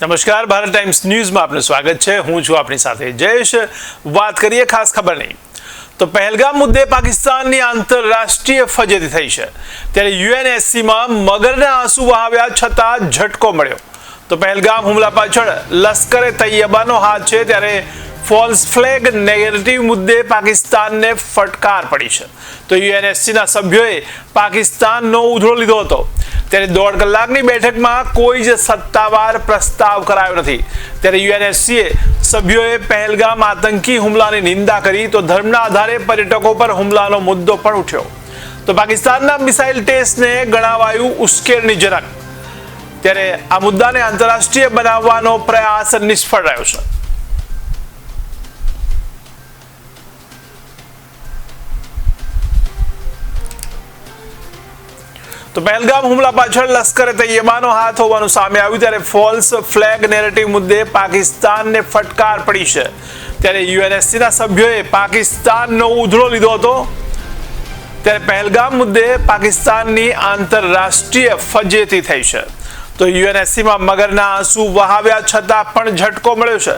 નમસ્કાર, ભારત ટાઈમ્સ ન્યૂઝમાં આપનું સ્વાગત છે. હું છું આપણી સાથે જયેશ. વાત કરીએ ખાસ ખબરની તો પહેલગામ મુદ્દે પાકિસ્તાનની આંતરરાષ્ટ્રીય ફજેતી થઈ છે. ત્યારે યુએનએસસીમાં મગરના આંસુ વહાવ્યા છતાં ઝટકો મળ્યો. તો પહેલગામ હુમલા પાછળ લશ્કરે તૈયબાનો હાથ છે ત્યારે ફોલ્સ ફ્લેગ નેગેટિવ મુદ્દે પાકિસ્તાનને ફટકાર પડી છે. તો યુએનએસસીના સભ્યોએ પાકિસ્તાનનો ઉધળો લીધો હતો. ત્યારે દોઢ કલાકની બેઠકમાં કોઈ જ સત્તાવાર પ્રસ્તાવ કરાયો નથી. ત્યારે યુએનએસસીએ સભ્યોએ પહેલગામ આતંકી હુમલાની નિંદા કરી તો ધર્મના આધારે પર્યટકો પર હુમલાનો મુદ્દો પણ ઉઠ્યો. તો પાકિસ્તાનના મિસાઇલ ટેસ્ટને ગણાવાયું ઉશ્કેરણીજનક ત્યારે આ મુદ્દાને આંતરરાષ્ટ્રીય બનાવવાનો પ્રયાસ નિષ્ફળ રહ્યો છે. તો પહેલગામ હુમલા પાછળ લશ્કરે તૈયબાનો હાથ હોવાનું સામે આવ્યું ત્યારે ફોલ્સ ફ્લેગ નેરેટિવ મુદ્દે પાકિસ્તાનને ફટકાર પડી છે. ત્યારે યુએનએસસીના સભ્યોએ પાકિસ્તાનનો ઉધડો લીધો હતો. ત્યારે પહેલગામ મુદ્દે પાકિસ્તાનની આંતરરાષ્ટ્રીય ફજેતી થઈ છે. તો યુએનએસસીમાં મગરના આંસુ વહાવ્યા છતાં પણ ઝટકો મળ્યો છે.